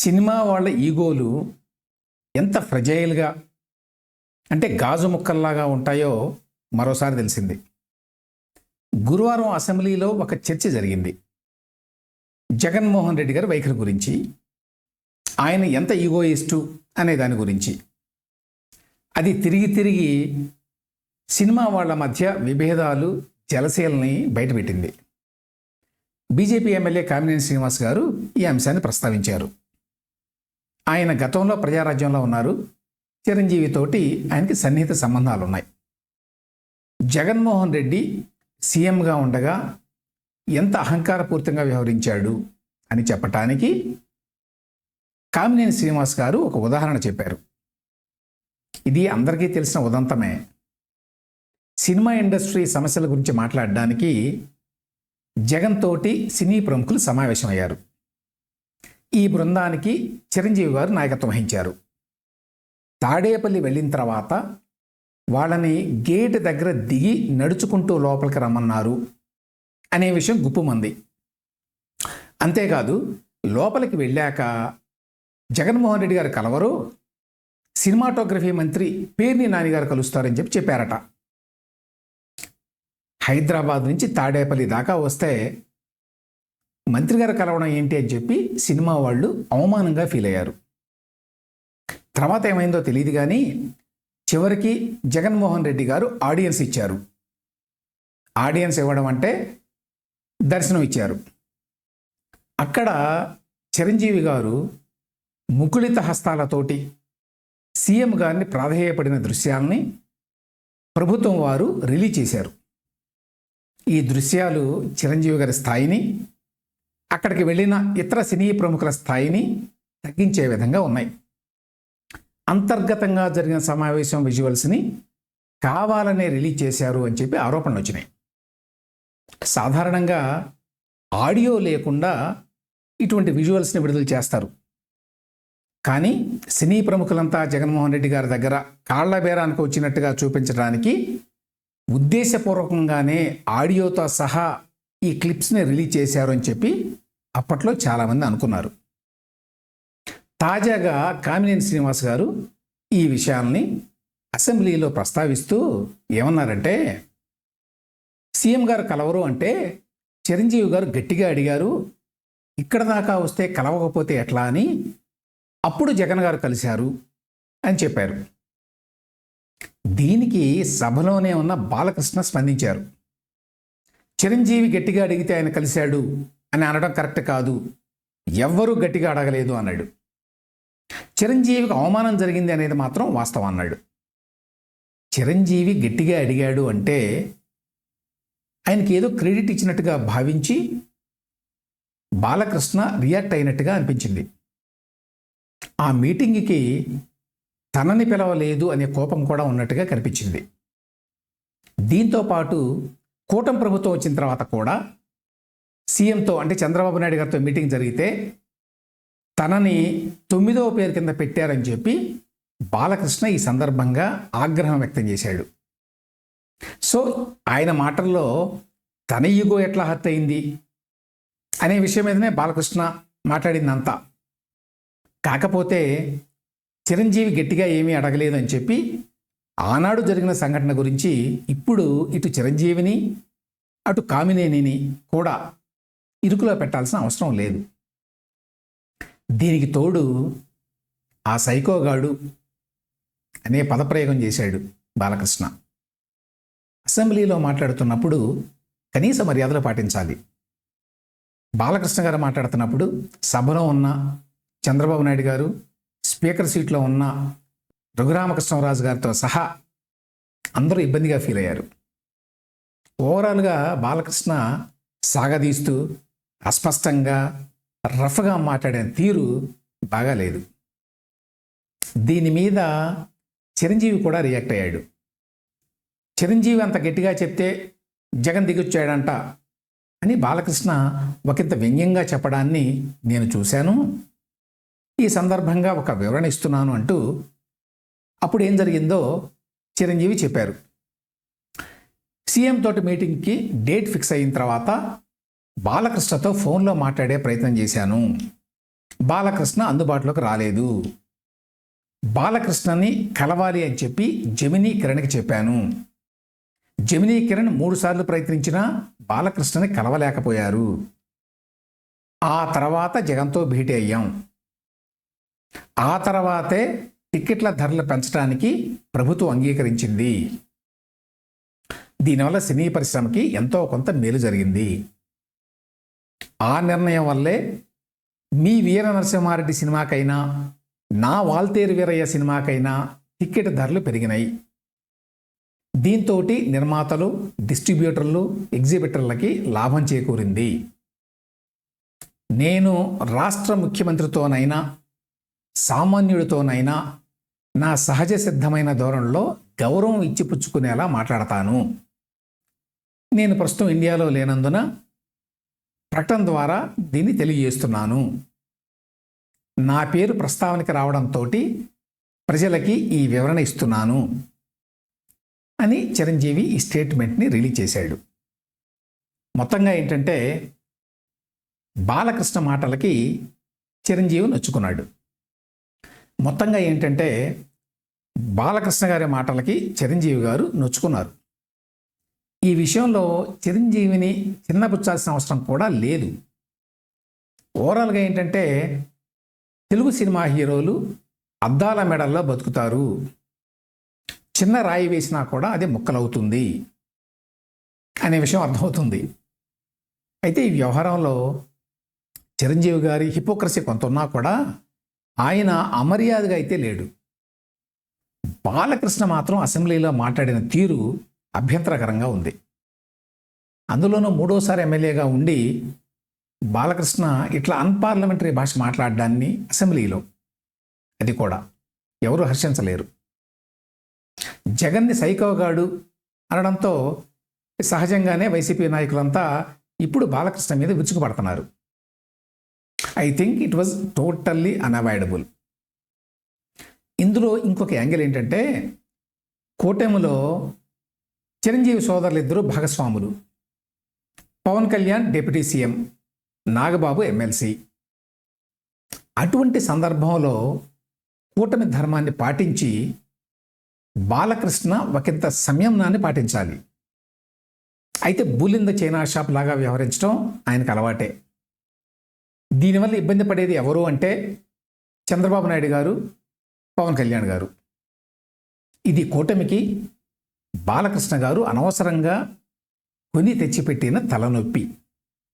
Cinema వాళ్ళ ఈగోలు ఎంత ఫ్రజైల్గా అంటే గాజు ముక్కల్లాగా ఉంటాయో మరోసారి తెలిసింది. గురువారం అసెంబ్లీలో ఒక చర్చ జరిగింది. జగన్మోహన్ రెడ్డి గారి వైఖరి గురించి ఆయన ఎంత ఈగోయిస్టు అనే దాని గురించి. అది తిరిగి తిరిగి సినిమా వాళ్ళ మధ్య విభేదాలు జలసేలని బయటపెట్టింది. బీజేపీ ఎమ్మెల్యే కామినేని శ్రీనివాస్ గారు ఈ అంశాన్ని ప్రస్తావించారు. ఆయన గతంలో ప్రజారాజ్యంలో ఉన్నారు. చిరంజీవితోటి ఆయనకి సన్నిహిత సంబంధాలు ఉన్నాయి జగన్మోహన్ రెడ్డి సీఎంగా ఉండగా ఎంత అహంకారపూరితంగా వ్యవహరించాడు అని చెప్పటానికి కామినేని శ్రీనివాస్ గారు ఒక ఉదాహరణ చెప్పారు. ఇది అందరికీ తెలిసిన ఉదంతమే. సినిమా ఇండస్ట్రీ సమస్యల గురించి మాట్లాడడానికి జగన్ తోటి సినీ ప్రముఖులు సమావేశమయ్యారు. ఈ బృందానికి చిరంజీవి గారు నాయకత్వం వహించారు. తాడేపల్లి వెళ్ళిన తర్వాత వాళ్ళని గేట్ దగ్గర దిగి నడుచుకుంటూ లోపలికి రమ్మన్నారు అనే విషయం గుప్పుమంది అంతేకాదు లోపలికి వెళ్ళాక జగన్మోహన్ రెడ్డి గారు కలవరు సినిమాటోగ్రఫీ మంత్రి పేర్ని నానిగారు కలుస్తారని చెప్పి చెప్పారట. హైదరాబాద్ నుంచి తాడేపల్లి దాకా వస్తే మంత్రి గారు కలవడం ఏంటి అని చెప్పి సినిమా వాళ్ళు అవమానంగా ఫీల్ అయ్యారు. తర్వాత ఏమైందో తెలియదు కానీ చివరికి జగన్మోహన్ రెడ్డి గారు ఆడియన్స్ ఇచ్చారు. ఆడియన్స్ ఇవ్వడం అంటే దర్శనం ఇచ్చారు. అక్కడ చిరంజీవి గారు ముకుళిత హస్తాలతోటి సీఎం గారిని ప్రాధేయపడిన దృశ్యాల్ని ప్రభుత్వం వారు రిలీజ్ చేశారు. ఈ దృశ్యాలు చిరంజీవి గారి స్థాయిని అక్కడికి వెళ్ళిన ఇతర సినీ ప్రముఖుల స్థాయిని తగ్గించే విధంగా ఉన్నాయి. అంతర్గతంగా జరిగిన సమావేశం విజువల్స్ని కావాలనే రిలీజ్ చేశారు అని చెప్పి ఆరోపణలు వచ్చినాయి. సాధారణంగా ఆడియో లేకుండా ఇటువంటి విజువల్స్ని విడుదల చేస్తారు. కానీ సినీ ప్రముఖులంతా జగన్మోహన్ రెడ్డి గారి దగ్గర కాళ్ళ బేరానికి వచ్చినట్టుగా చూపించడానికి ఉద్దేశపూర్వకంగానే ఆడియోతో సహా ఈ క్లిప్స్ని రిలీజ్ చేశారు అని చెప్పి అప్పట్లో చాలామంది అనుకున్నారు. తాజాగా కామినేని శ్రీనివాస్ గారు ఈ విషయాల్ని అసెంబ్లీలో ప్రస్తావిస్తూ ఏమన్నారంటే సీఎం గారు కలవరు అంటే చిరంజీవి గారు గట్టిగా అడిగారు ఇక్కడ దాకా వస్తే కలవకపోతే ఎట్లా అని అప్పుడు జగన్ గారు కలిశారు అని చెప్పారు. దీనికి సభలోనే ఉన్న బాలకృష్ణ స్పందించారు. చిరంజీవి గట్టిగా అడిగితే ఆయన కలిశాడు అని అనడం కరెక్ట్ కాదు. ఎవ్వరూ గట్టిగా అడగలేదు అన్నాడు. చిరంజీవికి అవమానం జరిగింది అనేది మాత్రం వాస్తవం అన్నాడు. చిరంజీవి గట్టిగా అడిగాడు అంటే ఆయనకి ఏదో క్రెడిట్ ఇచ్చినట్టుగా భావించి బాలకృష్ణ రియాక్ట్ అయినట్టుగా అనిపించింది. ఆ మీటింగ్కి తనని పిలవలేదు అనే కోపం కూడా ఉన్నట్టుగా కనిపించింది. దీంతో పాటు కూటమి ప్రభుత్వం వచ్చిన తర్వాత కూడా సీఎంతో అంటే చంద్రబాబు నాయుడు గారితో మీటింగ్ జరిగితే తనని తొమ్మిదవ పేరు కింద పెట్టారని చెప్పి బాలకృష్ణ ఈ సందర్భంగా ఆగ్రహం వ్యక్తం చేశాడు. సో ఆయన మాటల్లో తన ఈగో ఎట్లా హత్య అయింది అనే విషయం మీదనే బాలకృష్ణ మాట్లాడిందంతా. కాకపోతే చిరంజీవి గట్టిగా ఏమీ అడగలేదు అని చెప్పి ఆనాడు జరిగిన సంఘటన గురించి ఇప్పుడు ఇటు చిరంజీవిని అటు కామినేనిని కూడా ఇరుకులో పెట్టాల్సిన అవసరం లేదు. దీనికి తోడు ఆ సైకోగాడు అనే పదప్రయోగం చేశాడు బాలకృష్ణ. అసెంబ్లీలో మాట్లాడుతున్నప్పుడు కనీస మర్యాదలు పాటించాలి. బాలకృష్ణ గారు మాట్లాడుతున్నప్పుడు సభలో ఉన్న చంద్రబాబు నాయుడు గారు స్పీకర్ సీట్లో ఉన్న రఘురామకృష్ణరాజు గారితో సహా అందరూ ఇబ్బందిగా ఫీల్ అయ్యారు ఓవరాల్గా బాలకృష్ణ సాగదీస్తూ అస్పష్టంగా రఫ్గా మాట్లాడిన తీరు బాగాలేదు. దీని మీద చిరంజీవి కూడా రియాక్ట్ అయ్యాడు. చిరంజీవి అంత గట్టిగా చెప్తే జగన్ దిగొచ్చాడంట అని బాలకృష్ణ ఒకంత వ్యంగ్యంగా చెప్పడాన్ని నేను చూశాను. ఈ సందర్భంగా ఒక వివరణ ఇస్తున్నాను అంటూ అప్పుడు ఏం జరిగిందో చిరంజీవి చెప్పారు. సీఎం తోటి మీటింగ్కి డేట్ ఫిక్స్ అయిన తర్వాత బాలకృష్ణతో ఫోన్లో మాట్లాడే ప్రయత్నం చేశాను. బాలకృష్ణ అందుబాటులోకి రాలేదు. బాలకృష్ణని కలవాలి అని చెప్పి జమినీ కిరణ్కి చెప్పాను. జమినీ కిరణ్ మూడుసార్లు ప్రయత్నించినా బాలకృష్ణని కలవలేకపోయారు. ఆ తర్వాత జగన్తో భేటీ అయ్యాం. ఆ తర్వాతే టిక్కెట్ల ధరలు పెంచడానికి ప్రభుత్వం అంగీకరించింది. దీనివల్ల సినీ పరిశ్రమకి ఎంతో కొంత మేలు జరిగింది. ఆ నిర్ణయం వల్లే మీ వీర నరసింహారెడ్డి సినిమాకైనా నా వాల్తేరు వీరయ్య సినిమాకైనా టిక్కెట్ ధరలు పెరిగినాయి. దీంతో నిర్మాతలు డిస్ట్రిబ్యూటర్లు ఎగ్జిబిటర్లకి లాభం చేకూరింది. నేను రాష్ట్ర ముఖ్యమంత్రితోనైనా సామాన్యుడితోనైనా నా సహజ సిద్ధమైన ధోరణిలో గౌరవం ఇచ్చిపుచ్చుకునేలా మాట్లాడతాను. నేను ప్రస్తుతం ఇండియాలో లేనందున ప్రకటన ద్వారా దీన్ని తెలియజేస్తున్నాను. నా పేరు ప్రస్తావనకి రావడంతో ప్రజలకి ఈ వివరణ ఇస్తున్నాను అని చిరంజీవి ఈ స్టేట్మెంట్ని రిలీజ్ చేశాడు. మొత్తంగా ఏంటంటే బాలకృష్ణ మాటలకి చిరంజీవి నొచ్చుకున్నాడు. మొత్తంగా ఏంటంటే బాలకృష్ణ గారి మాటలకి చిరంజీవి గారు నొచ్చుకున్నారు. ఈ విషయంలో చిరంజీవిని చిన్నపుచ్చాల్సిన అవసరం కూడా లేదు. ఓవరాల్గా ఏంటంటే తెలుగు సినిమా హీరోలు అద్దాల మెడల్లో బతుకుతారు. చిన్న రాయి వేసినా కూడా అది ముక్కలవుతుంది అనే విషయం అర్థమవుతుంది. అయితే ఈ వ్యవహారంలో చిరంజీవి గారి హిపోక్రసీ కొంత ఉన్నా కూడా ఆయన అమర్యాదగా అయితే లేడు. బాలకృష్ణ మాత్రం అసెంబ్లీలో మాట్లాడిన తీరు అభ్యంతరకరంగా ఉంది. అందులోనూ మూడోసారి ఎమ్మెల్యేగా ఉండి బాలకృష్ణ ఇట్లా అన్పార్లమెంటరీ భాష మాట్లాడడాన్ని అసెంబ్లీలో. అది కూడా ఎవరు హర్షించలేరు. జగన్ని సైకోగాడు అనడంతో సహజంగానే వైసీపీ నాయకులంతా ఇప్పుడు బాలకృష్ణ మీద విరుచుకుపడుతున్నారు. I think it was totally unavoidable. ఇందులో ఇంకొక యాంగిల్ ఏంటంటే కూటమిలో చిరంజీవి సోదరులు ఇద్దరు భాగస్వాములు. Pawan Kalyan deputy CM Nagababu MLC. అటువంటి సందర్భంలో కూటమి ధర్మాన్ని పాటించి బాలకృష్ణ ఒకంత సంయమనాన్ని పాటించాలి. అయితే బులింద చైనా షాప్ లాగా వ్యవహరించడం ఆయనకు అలవాటే. దీనివల్ల ఇబ్బంది పడేది ఎవరు అంటే చంద్రబాబు నాయుడు గారు పవన్ కళ్యాణ్ గారు. ఇది కూటమికి బాలకృష్ణ గారు అనవసరంగా కొని తెచ్చిపెట్టిన తలనొప్పి.